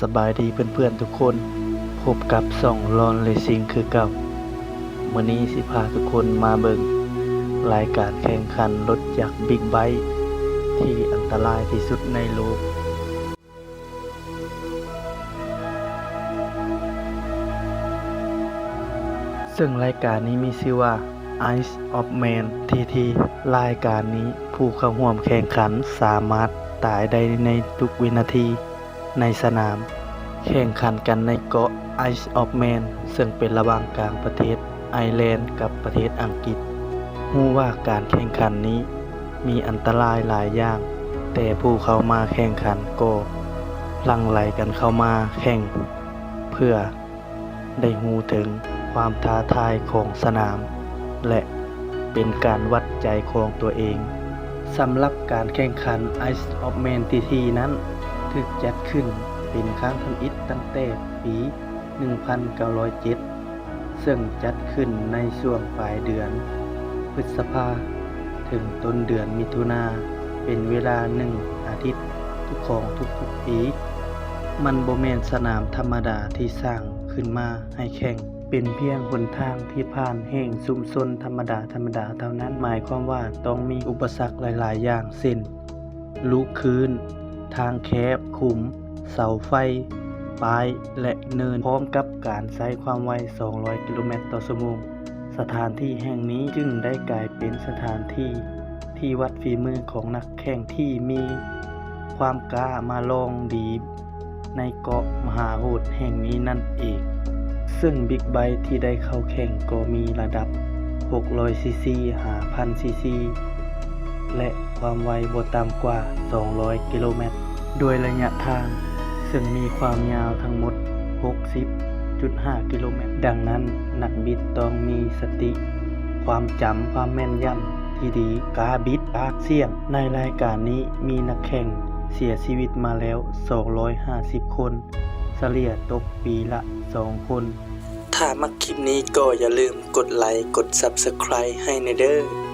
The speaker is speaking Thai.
สบายดีเพื่อนๆทุกคน พบกับส่องลอนเลซิงคือเก่ามื้อนี้สิพาทุกคนมาเบิงรายการแข่งขันรถจักบิ๊กไบค์ที่อันตรายที่สุดในโลก ซึ่งรายการนี้มีชื่อว่า Ice of Man TT รายการนี้ผู้เข้าร่วมแข่งขันสามารถตายได้ในทุกวินาที ในสนาม แข่งขันกันในเกาะ Ice of Man ซึ่งเป็นระหว่างกลางประเทศไอร์แลนด์กับประเทศอังกฤษรู้ว่าการแข่งขันนี้มีอันตรายหลายอย่าง แต่ผู้เข้ามาแข่งขันก็ลังไหลกันเข้ามาแข่ง เพื่อได้ฮู้ถึงความท้าทายของสนาม และเป็นการวัดใจของตัวเองสำหรับการแข่งขัน Ice of Man TT นั้น ถูกจัดขึ้นเป็นครั้งทำอิฐตั้งแต่ปี 1907 ซึ่งจัดขึ้นในช่วงปลายเดือน พฤษภาถึงต้นเดือนมิถุนาเป็นเวลาหนึ่งอาทิตย์ทุกของทุกๆปี มันโบแมนสนามธรรมดาที่สร้างขึ้นมาให้แข่ง เป็นเพียงหนทางที่ผ่านแห่งซุมซนธรรมดาธรรมดาเท่านั้นหมายความว่าต้องมีอุปสรรคหลาย ๆ อย่างเช่นลูกคืน ทางแคบขุม เสาไฟปลาย และเนินพร้อมกับการใช้ความไว 200 กิโลเมตรต่อชั่วโมง สถานที่แห่งนี้จึงได้กลายเป็นสถานที่ที่วัดฝีมือของนักแข่งที่มีความกล้ามาลองดีในเกาะมหาโหดแห่งนี้นั่นเอง ซึ่งบิ๊กไบค์ที่ได้เข้าแข่งก็มีระดับ 600ซีซี5,000ซีซี และความไวบต่ำกว่า 200 กิโลเมตร โดยระยะทาง ซึ่งมีความยาวทั้งหมด 60.5 กิโลเมตร ดังนั้นนักบิดต้องมีสติ ความจำความแม่นยำที่ดีกาบิดปากเสี่ยง ในรายการนี้มีนักแข่งเสียชีวิตมาแล้ว 250 คนเฉลี่ยตกปีละ 2 คน ถ้ามักคลิปนี้ก็อย่าลืมกดไลค์ กด Subscribe ให้ในเด้อ